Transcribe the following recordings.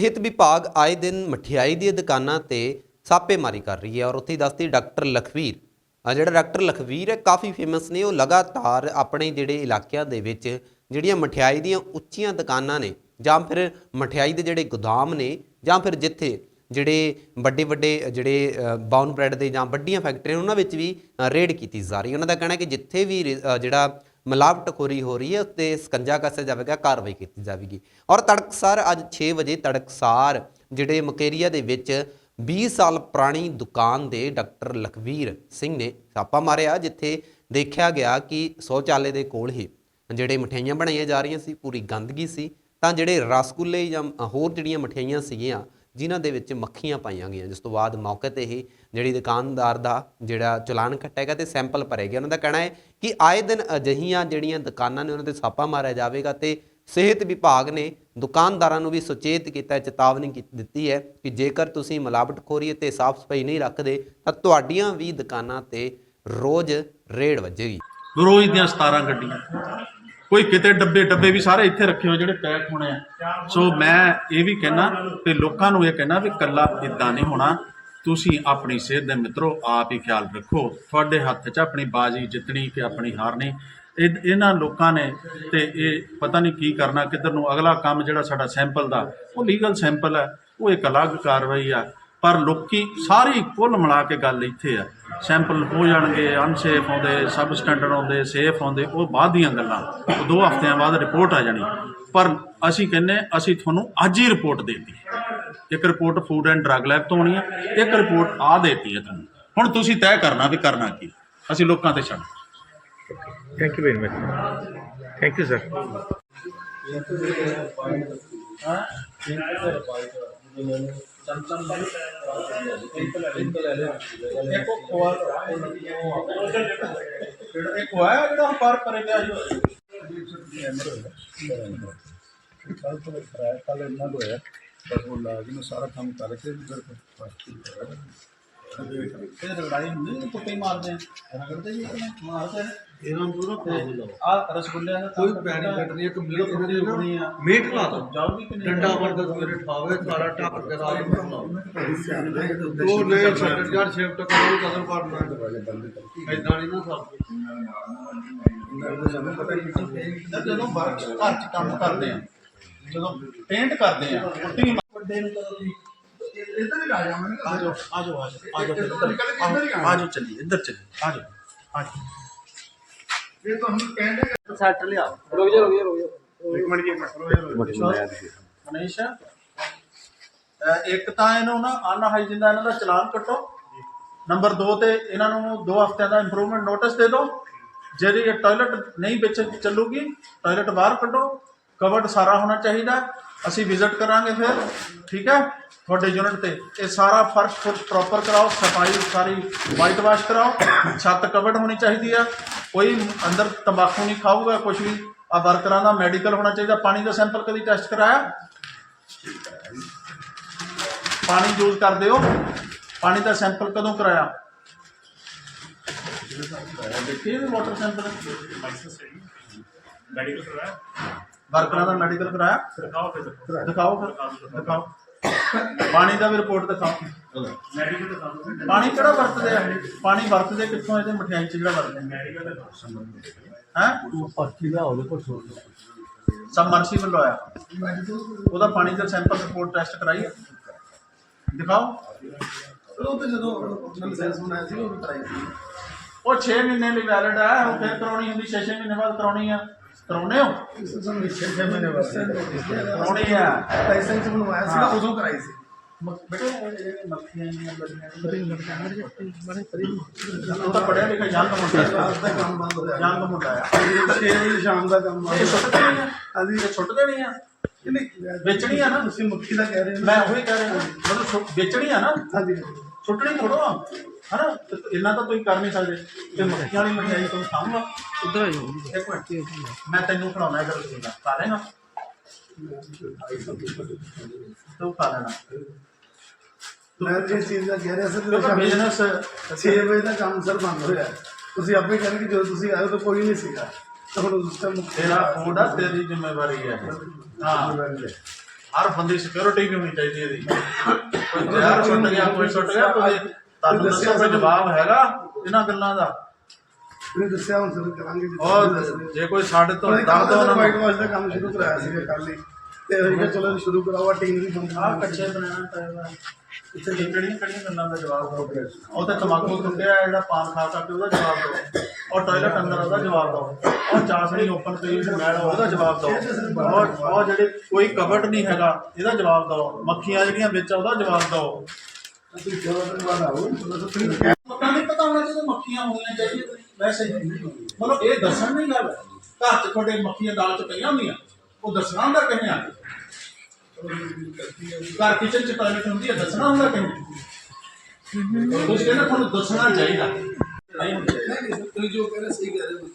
ਸਿਹਤ ਵਿਭਾਗ ਆਏ ਦਿਨ ਮਠਿਆਈ ਦੀਆਂ ਦੁਕਾਨਾਂ ਤੇ ਛਾਪੇਮਾਰੀ ਕਰ ਰਹੀ ਹੈ ਔਰ ਉੱਥੇ ਦੱਸਦੀ ਡਾਕਟਰ ਲਖਵੀਰ। ਆ ਜਿਹੜਾ ਡਾਕਟਰ ਲਖਵੀਰ ਹੈ, ਕਾਫੀ ਫੇਮਸ ਨੇ। ਉਹ ਲਗਾਤਾਰ ਆਪਣੇ ਜਿਹੜੇ ਇਲਾਕਿਆਂ ਦੇ ਵਿੱਚ ਜਿਹੜੀਆਂ ਮਠਿਆਈ ਦੀਆਂ ਉੱਚੀਆਂ ਦੁਕਾਨਾਂ ਨੇ, ਜਾਂ ਫਿਰ ਮਠਿਆਈ ਦੇ ਜਿਹੜੇ ਗੋਦਾਮ ਨੇ, ਜਾਂ ਫਿਰ ਜਿੱਥੇ ਜਿਹੜੇ ਵੱਡੇ ਵੱਡੇ ਜਿਹੜੇ ਬਾਉਨ ਬ੍ਰੈਡ ਦੇ ਜਾਂ ਵੱਡੀਆਂ ਫੈਕਟਰੀਆਂ ਉਹਨਾਂ ਵਿੱਚ ਵੀ ਰੇਡ ਕੀਤੀ ਜਾ ਰਹੀ ਉਹਨਾਂ ਦਾ ਕਹਿਣਾ ਹੈ ਕਿ ਜਿੱਥੇ ਵੀ ਰੇ- ਜਿਹੜਾ ਮਿਲਾਵਟਖੋਰੀ ਹੋ ਰਹੀ ਹੈ, ਉੱਤੇ ਸਕੰਜਾ ਕੱਸਿਆ ਜਾਵੇਗਾ, ਕਾਰਵਾਈ ਕੀਤੀ ਜਾਵੇਗੀ। ਔਰ ਤੜਕਸਾਰ ਅੱਜ 6 ਵਜੇ ਤੜਕਸਾਰ ਜਿਹੜੇ ਮਕੇਰੀਆ ਦੇ ਵਿੱਚ 20 ਸਾਲ ਪੁਰਾਣੀ ਦੁਕਾਨ ਦੇ ਡਾਕਟਰ ਲਖਵੀਰ ਸਿੰਘ ਨੇ ਛਾਪਾ ਮਾਰਿਆ, ਜਿੱਥੇ ਦੇਖਿਆ ਗਿਆ ਕਿ ਸ਼ੌਚਾਲੇ ਦੇ ਕੋਲ ਹੀ ਜਿਹੜੇ ਮਠਿਆਈਆਂ ਬਣਾਈਆਂ ਜਾ ਰਹੀਆਂ ਸੀ, ਪੂਰੀ ਗੰਦਗੀ ਸੀ, ਤਾਂ ਜਿਹੜੇ ਰਸਗੁੱਲੇ ਜਾਂ ਹੋਰ ਜਿਹੜੀਆਂ ਮਠਿਆਈਆਂ ਸੀਗੀਆਂ ਜਿਨ੍ਹਾਂ ਦੇ ਵਿੱਚ ਮੱਖੀਆਂ ਪਾਈਆਂ ਗਈਆਂ। ਜਿਸ ਤੋਂ ਬਾਅਦ ਮੌਕੇ ਤੇ ਹੀ ਜਿਹੜੀ ਦੁਕਾਨਦਾਰ ਦਾ ਜਿਹੜਾ ਚਲਾਨ ਕੱਟੇਗਾ ਤੇ ਸੈਂਪਲ ਭਰੇ ਗਏ। ਉਹਨਾਂ ਦਾ ਕਹਿਣਾ ਹੈ ਕਿ ਆਏ ਦਿਨ ਅਜਿਹੀਆਂ ਜਿਹੜੀਆਂ ਦੁਕਾਨਾਂ ਨੇ, ਉਹਨਾਂ ਤੇ ਛਾਪਾ ਮਾਰਿਆ ਜਾਵੇਗਾ ਤੇ ਸਿਹਤ ਵਿਭਾਗ ਨੇ ਦੁਕਾਨਦਾਰਾਂ ਨੂੰ ਵੀ ਸੁਚੇਤ ਕੀਤਾ ਚੇਤਾਵਨੀ ਕੀ- ਦਿੱਤੀ ਹੈ ਕਿ ਜੇਕਰ ਤੁਸੀਂ ਮਿਲਾਵਟਖੋਰੀ ਅਤੇ ਸਾਫ਼ ਸਫ਼ਾਈ ਨਹੀਂ ਰੱਖਦੇ, ਤਾਂ ਤੁਹਾਡੀਆਂ ਵੀ ਦੁਕਾਨਾਂ ਤੇ ਰੋਜ਼ ਰੇਡ ਵੱਜੇਗੀ। ਰੋਜ਼ ਦੀਆਂ 17 ਗੱਡੀਆਂ। ਕੋਈ ਕਿਤੇ ਡੱਬੇ ਡੱਬੇ ਵੀ ਸਾਰੇ ਇੱਥੇ ਰੱਖੇ ਹੋ ਜਿਹੜੇ ਪੈਕ ਹੋਣੇ ਆ। ਸੋ ਮੈਂ ਇਹ ਵੀ ਕਹਿਣਾ ਤੇ ਲੋਕਾਂ ਨੂੰ ਇਹ ਕਹਿਣਾ ਵੀ ਕੱਲਾ ਇਦਾਂ ਨਹੀਂ ਹੋਣਾ। ਤੁਸੀਂ ਆਪਣੀ ਸਿਹਤ ਦੇ ਮਿੱਤਰੋ, ਆਪ ਹੀ ਖਿਆਲ ਰੱਖੋ। ਤੁਹਾਡੇ ਹੱਥ 'ਚ ਆਪਣੀ ਬਾਜੀ ਜਿੱਤਣੀ ਕਿ ਆਪਣੀ ਹਾਰਨੀ ਇਹਨਾਂ ਲੋਕਾਂ ਨੇ ਤੇ ਇਹ ਪਤਾ ਨਹੀਂ ਕੀ ਕਰਨਾ, ਕਿੱਧਰ ਨੂੰ ਅਗਲਾ ਕੰਮ ਜਿਹੜਾ ਸਾਡਾ ਸੈਂਪਲ ਦਾ, ਉਹ ਲੀਗਲ ਸੈਂਪਲ ਹੈ। ਉਹ ਇੱਕ ਅਲੱਗ ਕਾਰਵਾਈ ਆ। ਪਰ ਲੋਕੀ ਸਾਰੀ ਕੁੱਲ ਮਿਲਾ ਕੇ ਗੱਲ ਇੱਥੇ ਆ। ਸੈਂਪਲ ਹੋ ਜਾਣਗੇ ਅਨਸੇਫ ਆਉਂਦੇ ਸਬ ਸਟੈਂਡਰਡ ਆਉਂਦੇ ਸੇਫ ਆਉਂਦੇ ਉਹ ਬਾਅਦ ਦੀਆਂ ਗੱਲਾਂ। ਉਹ ਦੋ ਹਫ਼ਤਿਆਂ ਬਾਅਦ ਰਿਪੋਰਟ ਆ ਜਾਣੀ। ਪਰ ਅਸੀਂ ਕਹਿੰਨੇ ਅਸੀਂ ਤੁਹਾਨੂੰ ਅੱਜ ਹੀ ਰਿਪੋਰਟ ਦੇਤੀ ਇੱਕ report food and drug lab ਤੋਂ ਆਉਣੀ ਹੈ ਇੱਕ ਰਿਪੋਰਟ ਆ ਦੇਤੀ ਹੈ ਤੁਹਾਨੂੰ। ਹੁਣ ਤੁਸੀਂ ਤੈਅ ਕਰਨਾ ਵੀ ਕਰਨਾ ਕੀ ਅਸੀਂ ਲੋਕਾਂ ਤੇ ਛੱਡ। Thank you very much. Thank you, sir. ਇੱਕ ਹੋਇਆ ਜਿਹੜਾ ਪਰ ਪਰੇ ਗਿਆ ਕੱਲ ਤੋਂ ਕਰਾਇਆ ਕੱਲ ਇੰਨਾ ਹੋਇਆ ਬਸ ਉਹ ਲਾਜ਼ਮ ਸਾਰਾ ਕੰਮ ਕਰਕੇ ਫਿਰ ਫਸਟ ਇਹ ਲੜਾਈ ਹੁੰਦੀ ਹੈ ਕੁੱਤੇ ਮਾਰਦੇ ਆ ਕਰਦੇ ਜੀ ਮਾਰਦੇ ਇਹਨਾਂ ਨੂੰ ਪੂਰਾ ਆ ਰਸਗੁੱਲੇ ਦਾ ਕੋਈ ਬੈਨੀਫਿਟ ਨਹੀਂ ਇੱਕ ਮੀਟ ਇਹਨਾਂ ਦੀ ਨਹੀਂ ਆ। ਮੀਟ ਲਾ ਦੋ। ਜਾਊਗੀ ਕਿ ਨਹੀਂ? ਡੰਡਾ ਵਰਗਾ ਸਵੇਰੇ ਠਾਵੇ ਸਾਰਾ ਟੱਪ ਕੇ ਨੂੰ ਲਾਓ ਉਹ ਲੈ ਛੱਡ ਯਾਰ ਸ਼ਿਫਟ ਕਰੋ ਕਦਰ ਕਰਨਾ ਐਦਾਂ ਨਹੀਂ ਨਾ ਸਭ ਜਦੋਂ ਵਰਕ ਘਰ ਚ ਕੰਮ ਕਰਦੇ ਆ ਜਦੋਂ ਪੇਂਟ ਕਰਦੇ ਆ ਵੱਡੇ ਨੂੰ ਇੱਕ ਤਾਂ ਇਹਨੂੰ ਨਾ ਅਨਹਾਈਜੀਨ ਦਾ ਇਹਨਾਂ ਦਾ ਚਲਾਨ ਕੱਟੋ। ਨੰਬਰ 2 ਤੇ ਇਹਨਾਂ ਨੂੰ 2 ਹਫ਼ਤਿਆਂ ਦਾ ਇੰਪਰੂਵਮੈਂਟ ਨੋਟਿਸ ਦੇ ਦਿਓ ਜਿਹੜੀ ਇਹ ਟਾਇਲਟ ਨਹੀਂ ਵਿੱਚ ਚੱਲੂਗੀ ਟਾਇਲਟ ਬਾਹਰ ਕੱਢੋ। ਕਵਰਡ ਸਾਰਾ ਹੋਣਾ ਚਾਹੀਦਾ। ਅਸੀਂ ਵਿਜ਼ਿਟ ਕਰਾਂਗੇ ਫਿਰ ਠੀਕ ਹੈ? ਤੁਹਾਡੇ ਯੂਨਿਟ ਤੇ। ਇਹ ਸਾਰਾ ਫਰਸ਼ ਫੁਰਸ਼ ਪ੍ਰੋਪਰ ਕਰਾਓ ਸਫ਼ਾਈ ਸਾਰੀ ਵਾਈਟ ਵਾਸ਼ ਕਰਾਓ। ਛੱਤ ਕਵਰਡ ਹੋਣੀ ਚਾਹੀਦੀ ਆ। ਕੋਈ ਅੰਦਰ ਤੰਬਾਕੂ ਨਹੀਂ ਖਾਊਗਾ ਕੁਝ ਵੀ। ਆ ਵਰਕਰਾਂ ਦਾ ਮੈਡੀਕਲ ਹੋਣਾ ਚਾਹੀਦਾ। ਪਾਣੀ ਦਾ ਸੈਂਪਲ ਕਦੀ ਟੈਸਟ ਕਰਾਇਆ? ਪਾਣੀ ਯੂਜ਼ ਕਰਦੇ ਹੋ? ਪਾਣੀ ਦਾ ਸੈਂਪਲ ਕਦੋਂ ਕਰਾਇਆ? ਦੇਖੀਏ ਵੀ ਵਾਟਰ ਸੈਂਪਲ ਮੈਡੀਕਲ ਕਰਵਾਇਆ ਵਰਕਰਾਂ ਦਾ ਮੈਡੀਕਲ ਕਰਾਇਆ? ਦਿਖਾਓ ਫਿਰ। ਦਿਖਾਓ ਫਿਰ। ਦਿਖਾਓ। ਪਾਣੀ ਦਾ ਵੀ ਰਿਪੋਰਟ ਦਿਖਾਓ ਮੈਡੀਕਲ ਦਾ ਸਾਨੂੰ ਪਾਣੀ ਕਿਹੜਾ ਵਰਤਦੇ ਆ? ਪਾਣੀ ਵਰਤਦੇ ਕਿੱਥੋਂ ਇਹਦੇ ਮਠਿਆਈ ਚ ਜਿਹੜਾ ਵਰਤਦੇ ਮੈਡੀਕਲ ਦਾ ਸਾਨੂੰ ਹੈ। ਪਰਚੀ ਦਾ ਉਹਦੇ ਕੋਲ ਛੋੜ ਸਬਮਰਸੀਬਲ ਹੋਇਆ ਉਹਦਾ ਪਾਣੀ ਦਾ ਸੈਂਪਲ ਰਿਪੋਰਟ ਟੈਸਟ ਕਰਾਈ। ਦਿਖਾਓ। ਉਹ ਤੇ ਜਦੋਂ ਆਪਣਾ ਲਾਇਸੈਂਸ ਬਣਾਇਆ ਸੀ ਉਹ ਵੀ ਕਰਾਈ ਸੀ। ਉਹ 6 ਮਹੀਨੇ ਲਈ ਵੈਲਿਡ ਹੈ ਉਹ ਫਿਰ ਕਰਾਉਣੀ ਹੁੰਦੀ 6-6 ਮਹੀਨੇ ਬਾਅਦ ਕਰਾਉਣੀ ਆ। ਕਰਾਉਣੇ ਹੋ? ਇਸ ਸਾਨੂੰ 6 ਮਹੀਨੇ ਵਾਸਤੇ ਕਰਾਉਣੀ ਆ। ਲਾਇਸੈਂਸ ਬਣਵਾਇਆ ਸੀ ਉਦੋਂ ਕਰਾਈ ਸੀ। ਬੇਟੇ ਇਹ ਮੱਖੀਆਂ ਇੰਨੀਆਂ ਬੜੀਆਂ ਉਹ ਤਾਂ ਪੜਿਆ ਲਿਖਿਆ ਯੰਗ ਮੁੰਡਾ ਹੈ ਰਾਤ ਦਾ ਕੰਮ ਬੰਦ ਹੋਇਆ ਯੰਗ ਮੁੰਡਾ ਆ। 6 ਵਜੇ ਸ਼ਾਮ ਦਾ ਕੰਮ ਇਹ ਬੰਦ ਛੁੱਟਦੇ ਨਹੀਂ ਆ? ਹਾਂਜੀ। ਇਹ ਛੁੱਟਦੇ ਨਹੀਂ ਆ? ਨਹੀਂ ਵੇਚਣੀ ਆ ਨਾ? ਤੁਸੀਂ ਮੁੱਖੀ ਦਾ ਕਹਿ ਰਹੇ ਹੋ। ਮੈਂ ਉਹੀ ਕਹਿ ਰਿਹਾ। ਮਤਲਬ ਛੁੱਟ- ਵੇਚਣੀ ਆ ਨਾ? ਹਾਂਜੀ। ਛੁੱਟਣੀ ਥੋੜੋ ਹਨਾ? ਇੰਨਾ ਤਾਂ ਤੁਸੀਂ ਕਰ ਨਹੀਂ ਸਕਦੇ। ਤੇ ਮੱਖੀਆਂ ਵਾਲੀ ਮਠਿਆਈ ਤੁਹਾਨੂੰ ਖਾਊਂਗਾ। ਉਧਰ ਆ ਜਾਓ ਇੱਕ ਮਿੰਟ। ਮੈਂ ਤੈਨੂੰ ਖਿਲਾਉਣਾ ਇਧਰ ਤੁਸੀਂ ਖਾ ਲੈਣਾ? ਤੂੰ ਖਾ ਲੈਣਾ। ਮੈਂ ਜਿਸ ਚੀਜ਼ ਦਾ ਕਹਿ ਰਿਹਾ ਸੀ ਕਿਉਂਕਿ ਬਿਜ਼ਨਸ 6 ਵਜੇ ਦਾ ਕੰਮ ਸਰ ਬੰਦ ਹੋਇਆ। ਤੁਸੀਂ ਆਪੇ ਕਹਿੰਦੇ ਕਿ ਜਦੋਂ ਤੁਸੀਂ ਆਏ ਤਾਂ ਕੋਈ ਨਹੀਂ ਸੀਗਾ। ਤਾਂ ਹੁਣ ਉਸ ਟਾਈਮ ਤੇਰਾ ਫੂਡ ਆ ਤੇਰੀ ਜ਼ਿੰਮੇਵਾਰੀ ਹੈ ਹਾਂ। ਹਰ ਬੰਦੇ ਸਿਕਿਉਰਿਟੀ ਵੀ ਹੋਣੀ ਚਾਹੀਦੀ ਹੈ ਇਹਦੀ? ਕੋਈ ਜ਼ਹਿਰ ਸੁੱਟ ਗਿਆ ਕੋਈ ਸੁੱਟ ਗਿਆ ਤੁਹਾਨੂੰ ਦੱਸੋ ਕੋਈ ਜਵਾਬ ਹੈਗਾ ਇਹਨਾਂ ਗੱਲਾਂ ਦਾ? ਇਹਨੇ ਦੱਸਿਆ ਹੁਣ ਸਰ ਕਰਾਂਗੇ ਜੀ। ਔਰ ਜੇ ਕੋਈ ਸਾਡੇ ਤੋਂ ਉਹਨੇ ਦੱਸ ਦੋ ਉਹਨਾਂ ਵਾਈਟ ਨੂੰ। ਵਾਸ਼ ਦਾ ਕੰਮ ਸ਼ੁਰੂ ਕਰਾਇਆ ਸੀ ਕੱਲ ਹੀ। ਤੇ ਅਸੀਂ ਕਿਹਾ ਚਲੋ ਸ਼ੁਰੂ ਕਰਾਓ ਟੀਮ ਵੀ ਬੰਦ ਆਹ ਕੱਚੇ ਬਣਾਉਣਾ ਚਾਹੀਦਾ ਇੱਥੇ ਕਿਹੜੀਆਂ ਕਿਹੜੀਆਂ ਗੱਲਾਂ ਦਾ ਜਵਾਬ ਦਿਓ? ਉਹ ਤੇ ਤਮਾਕੂ ਟੁੱਟਿਆ ਜਿਹੜਾ ਪਾਨ ਖਾ ਸਕਦੇ ਉਹਦਾ ਜਵਾਬ ਦਿਓ। ਔਰ ਟਾਇਲਟ ਅੰਦਰ ਉਹਦਾ ਜਵਾਬ ਦਿਓ। ਔਰ ਚਾਸਣੀ ਓਪਨ ਪਈ ਹੋਈ ਮੈਲ ਉਹਦਾ ਜਵਾਬ ਦਿਓ। ਔਰ ਉਹ ਜਿਹੜੇ ਕੋਈ ਕਬਟ ਨਹੀਂ ਹੈਗਾ ਇਹਦਾ ਜਵਾਬ ਦਿਓ। ਮੱਖੀਆਂ ਜਿਹੜੀਆਂ ਵਿੱਚ ਆ ਉਹਦਾ ਜਵਾਬ ਦਿਓ। ਬਾਅਦ ਆਓ ਤੁਸੀਂ ਪਤਾ ਨਹੀਂ ਪਤਾ ਹੋਣਾ ਚਾਹੀਦਾ ਮੱਖੀਆਂ ਹੋਣੀਆਂ ਚਾਹੀਦੀਆਂ। ਵੈਸੇ ਹੀ ਮਤਲਬ ਇਹ ਦੱਸਣ ਨਹੀਂ ਗੱਲ ਘਰ 'ਚ ਤੁਹਾਡੇ ਮੱਖੀਆਂ ਦਾਲ 'ਚ ਪਈਆਂ ਹੁੰਦੀਆਂ, ਉਹ ਦੱਸਣਾ ਹੁੰਦਾ ਕਿਵੇਂ ਆ? ਘਰ ਕਿਚਨ 'ਚ ਟਾਇਲਟ ਹੁੰਦੀ ਹੈ, ਦੱਸਣਾ ਹੁੰਦਾ ਕਿਵੇਂ? ਕੁਝ ਕਹਿੰਦਾ ਤੁਹਾਨੂੰ ਦੱਸਣਾ ਚਾਹੀਦਾ। ਨਹੀਂ ਤੁਸੀਂ ਜੋ ਕਹਿ ਸਹੀ ਕਹਿ ਰਹੇ ਹੋ।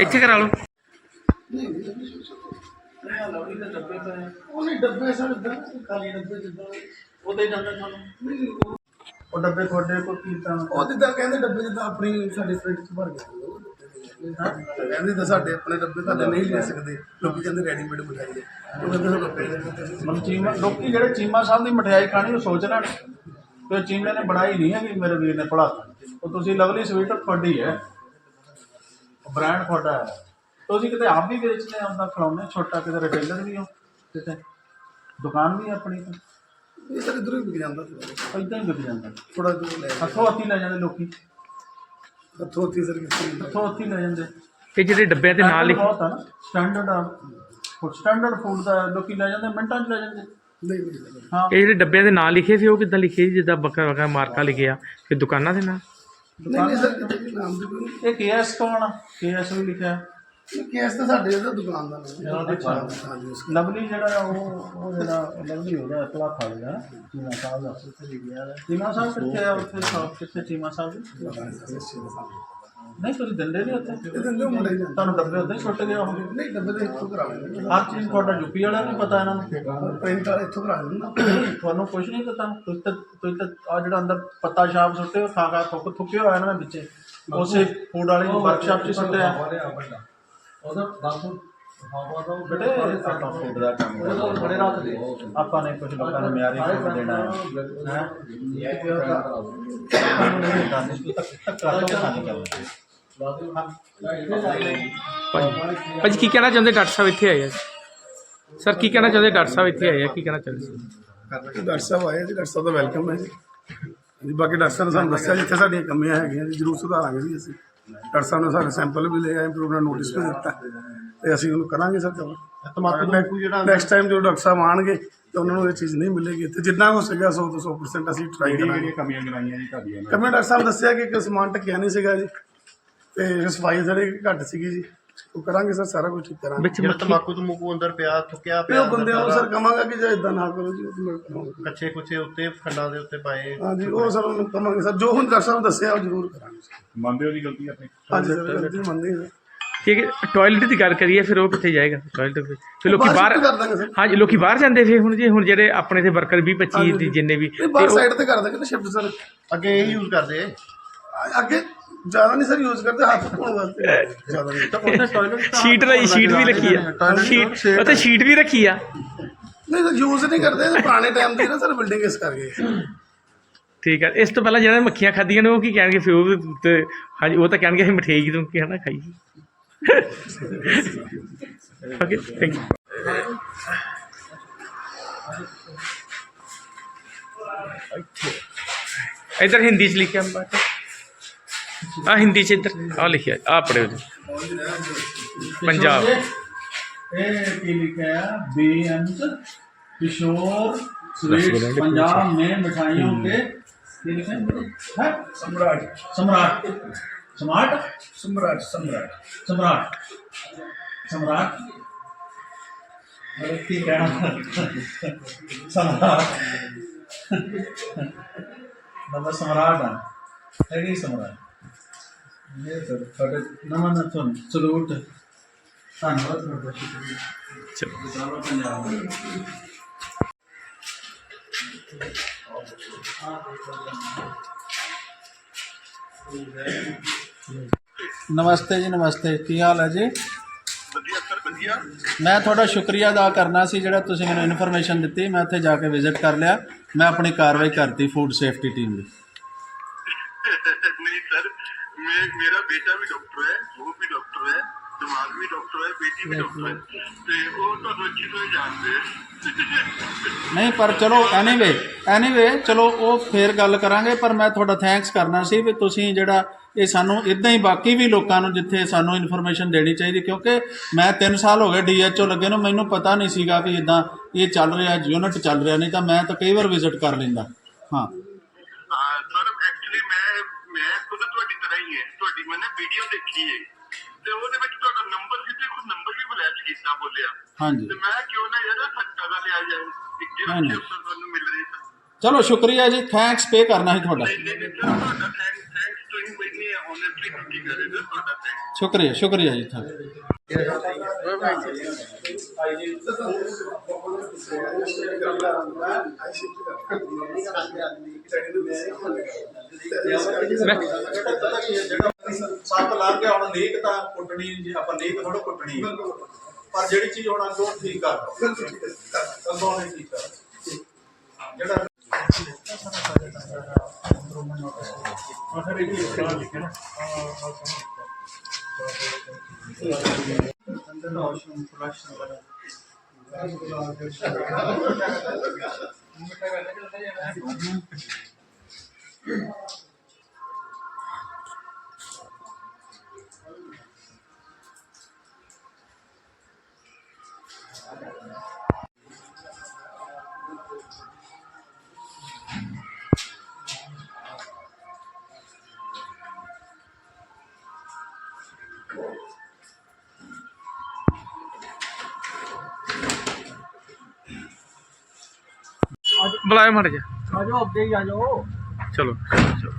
ਇੱਥੇ ਕਰਾ ਲਓ। ਉਹਨੇ ਡੱਬੇ ਸਰ ਇਦਾਂ ਖਾਲੀ ਡੱਬੇ ਜਿੱਦਾਂ। ਉਹਦੇ ਜਾਂਦਾ ਤੁਹਾਨੂੰ। ਉਹ ਡੱਬੇ ਤੁਹਾਡੇ ਕੋਲ ਉਹ ਜਿੱਦਾਂ ਕਹਿੰਦੇ ਡੱਬੇ ਜਿੱਦਾਂ ਆਪਣੀ ਸਾਡੇ ਫ੍ਰਿਜ ਚ ਭਰ ਗਏ। ਕਹਿੰਦੇ ਤਾਂ ਸਾਡੇ ਆਪਣੇ ਡੱਬੇ ਤੁਹਾਡੇ ਨਹੀਂ ਲੈ ਸਕਦੇ। ਲੋਕੀ ਕਹਿੰਦੇ ਰੈਡੀਮੇਡ ਮਠਾਈ ਦੇ ਉਹ ਕਹਿੰਦੇ ਸਾਡੇ ਡੱਬੇ ਮਨ ਚੀਮਾ ਲੋਕੀ ਜਿਹੜੇ ਚੀਮਾ ਸਾਹਿਬ ਦੀ ਮਠਿਆਈ ਖਾਣੀ ਉਹ ਸੋਚ ਲੈਣ। ਕਿ ਉਹ ਚੀਮੇ ਨੇ ਬਣਾਈ ਨਹੀਂ ਹੈਗੀ ਮੇਰੇ ਵੀਰ ਨੇ ਪੜਾ ਉਹ ਤੁਸੀਂ ਲਵਲੀ ਸਵੀਟ ਤੁਹਾਡੀ ਹੈ। ਬ੍ਰਾਂਡ ਤੁਹਾਡਾ ਹੈ। ਤੁਸੀਂ ਕਿਤੇ ਆਪ ਵੀ ਵੇਚਦੇ ਆਪਦਾ ਖਿਲਾਉਂਦੇ ਛੋਟਾ ਕਿਤੇ ਰਿਟੇਲਰ ਵੀ ਹੋ ਕਿਤੇ? ਦੁਕਾਨ ਵੀ ਹੈ ਆਪਣੀ ਤੇ? ਇਹ ਸਰ ਇਧਰੋਂ ਹੀ ਵਿਕ ਜਾਂਦਾ ਇਦਾਂ ਹੀ ਵਿਕ ਜਾਂਦਾ। ਥੋੜਾ ਦੂਰ ਲੈ ਹੱਥੋਂ ਹੱਥੀ ਲੈ ਜਾਂਦੇ ਲੋਕੀ। ਹੱਥੋਂ ਹੱਥੀ ਸਰ ਕਿਸੇ ਹੱਥੋਂ ਹੱਥੀ ਲੈ ਜਾਂਦੇ। ਇਹ ਜਿਹੜੇ ਡੱਬਿਆਂ ਤੇ ਨਾਲ ਲਿਖ ਬਹੁਤ ਆ ਨਾ ਸਟੈਂਡਰਡ ਆ। ਫੁੱਡ ਸਟੈਂਡਰਡ ਫੂਡ ਦਾ ਲੋਕੀ ਲੈ ਜਾਂਦੇ ਮਿੰਟਾਂ 'ਚ ਲੈ ਜਾਂਦੇ। ਨਹੀਂ ਨਹੀਂ ਸਰ ਹਾਂ। ਇਹ ਜਿਹੜੇ ਡੱਬਿਆਂ ਦੇ ਨਾਂ ਲਿਖੇ ਸੀ ਉਹ ਕਿੱਦਾਂ ਲਿਖੇ ਸੀ? ਜਿੱਦਾਂ ਬੱਕਾ ਬੱਕਾ ਮਾਰਕਾ ਲਿਖਿਆ ਕਿ ਦੁਕਾਨਾਂ ਦੇ ਨਾਂ? ਨਹੀਂ ਨਹੀਂ ਸਰ ਕਿਤੇ ਵੀ ਨਾਮ ਦੀ ਕੋਈ ਇਹ ਕੇਐਸ ਕੌਣ ਆ ਕੇਐਸ ਵੀ ਲਿਖਿਆ। ਕੇਸ ਤਾਂ ਸਾਡੇ ਉਹਦਾ ਦੁਕਾਨ ਦਾ ਨਾਮ ਹੈ ਹਾਂਜੀ ਉਸ ਲਵਲੀ ਜਿਹੜਾ ਆ ਉਹ ਉਹ ਜਿਹੜਾ ਲਵਲੀ ਉਹਦਾ ਇਤਲਾ ਖਾ ਲਿਆ। ਚੀਮਾ ਸਾਹਿਬ ਦਾ। ਚੀਮਾ ਸਾਹਿਬ ਕਿੱਥੇ ਆ ਉੱਥੇ? ਸ਼ਾਪ ਕਿੱਥੇ ਚੀਮਾ ਸਾਹਿਬ ਦੀ ਨਹੀਂ ਤੁਸੀਂ ਦਿੰਦੇ ਨਹੀਂ ਉੱਥੇ? ਇਹ ਦਿੰਦੇ ਉਹ ਮੁੰਡੇ ਜਾਂਦੇ ਤੁਹਾਨੂੰ ਡੱਬੇ ਉੱਤੇ ਛੁੱਟ ਗਿਆ ਉਹ? ਨਹੀਂ ਡੱਬੇ ਦੇ ਇੱਥੋਂ ਕਰਾ ਲੈਂਦੇ ਹਰ ਚੀਜ਼ ਤੁਹਾਡਾ ਯੂਪੀ ਵਾਲਾ ਨਹੀਂ ਪਤਾ ਇਹਨਾਂ ਨੂੰ। ਪ੍ਰਿੰਟ ਵਾਲੇ ਇੱਥੋਂ ਕਰਾ ਲੈਂਦੇ ਨਾ। ਤੁਹਾਨੂੰ ਕੁਝ ਨਹੀਂ ਪਤਾ। ਤੁਸੀਂ ਤਾਂ ਤੁਸੀਂ ਤਾਂ ਆ ਜਿਹੜਾ ਅੰਦਰ ਪੱਤਾ ਛਾਪ ਸੁੱਟੇ ਹੋ ਖਾ ਖਾ ਥੁੱਕ ਥੁੱਕਿਆ ਹੋਇਆ ਇਹਨਾਂ ਨੇ ਵਿੱਚੇ। ਉਸੇ ਫੂਡ ਵਾਲੀ ਵਰਕਸ਼ਾਪ 'ਚ ਸੁੱਟਿਆ। ਉਹਦਾ ਦੱਸ ਹਵਾ ਦਾ ਬੇਟੇ ਆਪਾਂ ਫੂਡ ਦਾ ਕੰਮ ਕਰਦੇ। ਬੜੇ ਰਾਤ ਦੇ। ਆਪਾਂ ਨੇ ਕੁਝ ਲੋਕਾਂ ਨੂੰ ਮਿਆਰੀ ਫੂਡ ਦੇਣਾ ਹੈ। ਧੱਕਾ ਧੱਕਾ ਨਹੀਂ ਕਰਨਾ ਭਾਜੀ ਕੀ ਕਹਿਣਾ ਚਾਹੁੰਦੇ? ਡਾਕਟਰ ਸਾਹਿਬ ਇੱਥੇ ਆਏ ਆ ਸਰ ਕੀ ਕਹਿਣਾ ਚਾਹੁੰਦੇ? ਡਾਕਟਰ ਸਾਹਿਬ ਇੱਥੇ ਆਏ ਆ। ਕੀ ਕਹਿਣਾ ਚਾਹੁੰਦੇ? ਡਾਕਟਰ ਸਾਹਿਬ ਆਏ ਜੀ ਡਾਕਟਰ ਸਾਹਿਬ ਦਾ ਵੈਲਕਮ ਹੈ ਜੀ। ਜੀ ਬਾਕੀ ਡਾਕਟਰ ਸਾਹਿਬ ਨੇ ਸਾਨੂੰ ਦੱਸਿਆ ਜਿੱਥੇ ਸਾਡੀਆਂ ਕਮੀਆਂ ਹੈਗੀਆਂ ਜੀ ਜ਼ਰੂਰ ਸੁਧਾਰਾਂਗੇ ਜੀ ਅਸੀਂ। ਡਾਕਟਰ ਸਾਹਿਬ ਨੇ ਸਾਡੇ ਸੈਂਪਲ ਵੀ ਲਏ ਆ ਇੰਪਰੂਵਮੈਂਟ ਨੋਟਿਸ ਵੀ ਦਿੱਤਾ। ਤੇ ਅਸੀਂ ਉਹਨੂੰ ਕਰਾਂਗੇ ਸਰ ਤਮਾਕੂ ਜਿਹੜਾ ਨੈਕਸਟ ਟਾਈਮ ਜਦੋਂ ਡਾਕਟਰ ਸਾਹਿਬ ਆਣਗੇ ਤੇ ਉਹਨਾਂ ਨੂੰ ਇਹ ਚੀਜ਼ ਨਹੀਂ ਮਿਲੇਗੀ। ਤੇ ਜਿੰਨਾ ਹੋ ਸਕਿਆ 100 ਤੋਂ 100% ਅਸੀਂ ਟਰਾਈ ਕਰਾਂਗੇ। ਕਮੀਆਂ ਗਰਾਈਆਂ ਜੀ ਤੁਹਾਡੀਆਂ ਕਮੀ ਡਾਕਟਰ ਸਾਹਿਬ ਦੱਸਿਆ ਕਿ ਇੱਕ ਸਮਾਨ ਟਕਿਆ ਨਹੀਂ ਸੀਗਾ ਜੀ। ਤੇ ਸਫ਼ਾਈ ਜਿਹੜੀ ਘੱਟ ਸੀਗੀ ਜੀ। ਉਹ ਕਰਾਂਗੇ ਸਰ ਸਾਰਾ ਕੁਝ ਠੀਕ ਕਰਾਂਗੇ। ਵਿੱਚ ਜਿਹੜਾ ਮੱਖੀ ਤਮਾਕੂ ਤਮੂਕੂ ਅੰਦਰ ਪਿਆ ਥੁੱਕਿਆ ਤੇ ਪਿਆ ਉਹ ਬੰਦਿਆਂ ਨੂੰ ਸਰ ਕਵਾਂਗਾ ਕਿ ਜੇ ਇਦਾਂ ਨਾ ਕਰੋ ਜੀ ਉਹ ਮੈਂ ਕਰਾਂਗਾ। ਕੱਚੇ ਕੁੱਚੇ ਉੱਤੇ ਖੰਡਾਂ ਦੇ ਉੱਤੇ ਪਾਏ। ਹਾਂਜੀ ਉਹ ਸਰ ਉਹਨੂੰ ਕਵਾਂਗੇ ਸਰ ਜੋ ਹੁਣ ਡਾਕਟਰ ਸਾਹਿਬ ਨੇ ਦੱਸਿਆ ਉਹ ਜ਼ਰੂਰ ਕਰਾਂਗੇ ਸਰ। ਮੰਨਦੇ ਹੋ ਜੀ ਗਲਤੀ ਆਪਣੀ? ਹਾਂਜੀ ਸਰ ਗਲਤੀ ਮੰਨਦੇ ਹਾਂ ਠੀਕ ਹੈ ਟਾਇਲਟ ਦੀ ਗੱਲ ਕਰੀਏ ਫਿਰ ਉਹ ਕਿੱਥੇ ਜਾਏਗਾ? ਟਾਇਲਟ ਵਿੱਚ ਫਿਰ ਲੋਕੀ ਬਾਹਰ shift ਕਰ ਦਾਂਗੇ ਸਰ। ਹਾਂਜੀ ਲੋਕੀ ਬਾਹਰ ਜਾਂਦੇ ਫਿਰ ਹੁਣ ਜੇ ਹੁਣ ਜਿਹੜੇ ਆਪਣੇ ਤੇ ਵਰਕਰ 20 25 ਦੀ ਜਿੰਨੇ ਵੀ ਬਾਹਰ ਸਾਈਡ ਤੇ ਕਰ ਦਾਂਗੇ ਨਾ ਸ਼ਿਫਟ ਸਰ। ਅੱਗੇ ਇਹ ਯੂਜ਼ ਕਰਦੇ। ਅੱਗੇ ਜ਼ਿਆਦਾ ਨਹੀਂ ਸਰ ਯੂਜ਼ ਕਰਦੇ ਹੱਥ ਧੋਣ ਵਾਸਤੇ। ਜ਼ਿਆਦਾ ਨਹੀਂ। ਉੱਥੇ ਟਾਇਲਟ ਸ਼ੀਟ ਲਈ ਸ਼ੀਟ ਵੀ ਰੱਖੀ ਆ। ਸ਼ੀਟ ਅਤੇ ਸ਼ੀਟ ਵੀ ਰੱਖੀ ਆ। ਨਹੀਂ ਸਰ ਯੂਜ਼ ਨਹੀਂ ਕਰਦੇ ਇਹ ਪੁਰਾਣੇ ਟਾਈਮ ਦੀ ਨਾ ਸਰ ਬਿਲਡਿੰਗ ਇਸ ਕਰਕੇ। ਠੀਕ ਹੈ ਇਸ ਤੋਂ ਪਹਿਲਾਂ ਜਿਹੜੇ ਮੱਖੀਆਂ ਖਾਧੀਆਂ ਨੇ ਉਹ ਕੀ ਕਹਿਣਗੇ ਫਿਰ? ਤੇ ਹਾਂਜੀ ਉਹ ਤਾਂ ਕਹਿਣਗੇ ਅਸੀਂ ਮਠਿਆਈ ਕਿਦੋਂ ਕੀ ਹਨਾ ਖਾਈ। ਓਕੇ ਥੈਂਕ ਯੂ ਇਧਰ ਹਿੰਦੀ ਚ ਲਿਖਿਆ ਬਾਤ आ हिंदी च इधर आ लिखिया आ पढ़े पंजाब। पंजाब में मिठाइयों के सम्राट। सम्राट। सम्राट? सम्राट सम्राट। सम्राट। सम्राट? सम्राट। सम्राट। सम्राट? ਇਹ ਸਰ ਸਾਡੇ ਨਵਾਂ ਨਾ ਤੁਹਾਨੂੰ ਸਲੂਟ। ਧੰਨਵਾਦ ਤੁਹਾਡਾ ਸ਼ੁਕਰੀਆ। ਚਲੋ। ਚਲੋ ਪੰਜਾਬ ਨਮਸਤੇ ਜੀ ਨਮਸਤੇ। ਕੀ ਹਾਲ ਹੈ ਜੀ? ਵਧੀਆ ਸਰ ਵਧੀਆ। ਮੈਂ ਤੁਹਾਡਾ ਸ਼ੁਕਰੀਆ ਅਦਾ ਕਰਨਾ ਸੀ ਜਿਹੜਾ ਤੁਸੀਂ ਮੈਨੂੰ ਇਨਫੋਰਮੇਸ਼ਨ ਦਿੱਤੀ। ਮੈਂ ਉੱਥੇ ਜਾ ਕੇ ਵਿਜ਼ਿਟ ਕਰ ਲਿਆ। ਮੈਂ ਆਪਣੀ ਕਾਰਵਾਈ ਕਰਤੀ ਫੂਡ ਸੇਫਟੀ ਟੀਮ ਦੀ। ਨਹੀਂ ਸਰ ਮੇਰਾ ਬੇਟਾ ਵੀ ਡਾਕਟਰ ਹੈ ਉਹ ਵੀ ਡਾਕਟਰ ਹੈ ਦਿਮਾਗ ਵੀ ਡਾਕਟਰ ਹੈ ਬੇਟੀ ਵੀ ਡਾਕਟਰ ਹੈ ਤੇ ਉਹ ਤੁਹਾਨੂੰ ਅੱਛੀ ਤਰ੍ਹਾਂ ਜਾਣਦੇ ਨਹੀਂ ਪਰ ਚਲੋ ਐਨੀਵੇ ਐਨੀਵੇ ਚਲੋ ਉਹ ਫੇਰ ਗੱਲ ਕਰਾਂਗੇ ਪਰ ਮੈਂ ਤੁਹਾਡਾ ਥੈਂਕਸ ਕਰਨਾ ਸੀ ਵੀ ਤੁਸੀਂ ਜਿਹੜਾ ਇਹ ਸਾਨੂੰ ਇਦਾਂ ਹੀ ਬਾਕੀ ਵੀ ਲੋਕਾਂ ਨੂੰ ਜਿੱਥੇ ਸਾਨੂੰ ਇਨਫੋਰਮੇਸ਼ਨ ਦੇਣੀ ਚਾਹੀਦੀ ਕਿਉਂਕਿ ਮੈਂ 3 ਸਾਲ ਹੋ ਗਏ ਡੀਐਚਓ ਲੱਗੇ ਨੂੰ ਮੈਨੂੰ ਪਤਾ ਨਹੀਂ ਸੀਗਾ ਵੀ ਇਦਾਂ ਇਹ ਚੱਲ ਰਿਹਾ ਯੂਨਿਟ ਚੱਲ ਰਿਹਾ ਨਹੀਂ ਤਾਂ ਮੈਂ ਤਾਂ ਕਈ ਵਾਰ ਵਿਜ਼ਿਟ ਕਰ ਲੈਂਦਾ ਹਾਂ ਤਰ੍ਹਾਂ ਹੀ। ਤੁਹਾਡੀ ਮੈਂ ਨਾ ਵੀਡੀਓ ਦੇਖੀ ਹੈ। ਤੇ ਉਹਦੇ ਵਿੱਚ ਤੁਹਾਡਾ ਨੰਬਰ ਸੀ ਤੇ ਕੋਈ ਨੰਬਰ ਵੀ ਫਲੈਸ਼ ਕੀਤਾ ਬੋਲਿਆ। ਹਾਂਜੀ। ਤੇ ਮੈਂ ਕਿਉਂ ਨਾ ਯਾਰ ਸੱਚਾ ਦਾ ਲਿਆ ਜਾਏ। ਜਿਹੜਾ ਹਾਂਜੀ। ਅਫਸਰ ਤੁਹਾਨੂੰ ਮਿਲ ਰਹੀ ਸੀ ਚਲੋ ਸ਼ੁਕਰੀਆ ਜੀ। ਥੈਂਕਸ ਪੇ ਕਰਨਾ ਹੈ ਤੁਹਾਡਾ। ਨਹੀਂ ਨਹੀਂ ਨਹੀਂ ਸਰ ਤੁਹਾਡਾ ਥੈਂਕਸ ਤੁਸੀਂ ਮੈਨੂੰ ਆਨੈਸਟਲੀ ਡਿਊਟੀ ਕਰ ਰਹੇ ਤੁਹਾਡਾ ਥੈਂਕਸ ਸ਼ੁਕਰੀਆ ਸ਼ੁਕਰੀਆ ਜੀ ਥੈਂਕ ਸੱਤ ਲੱਗ ਗਿਆ ਹੁਣ ਲੀਕ ਤਾਂ ਕੁੱਟਣੀ ਜੀ, ਆਪਾਂ ਲੀਕ ਥੋੜਾ ਕੁੱਟਣੀ ਹੈ। ਪਰ ਜਿਹੜੀ ਚੀਜ਼ ਹੁਣ ਅੱਗੋਂ ਠੀਕ ਕਰ ਅੱਗੋਂ ਨਹੀਂ ਠੀਕ ਕਰ ਜਿਹੜਾ Altyazı M.K. ਬੁਲਾਇਆ ਮੜ ਜਾ ਆ ਜਾਓ ਅੱਗੇ ਹੀ ਆ ਜਾਓ। ਚਲੋ ਚਲੋ।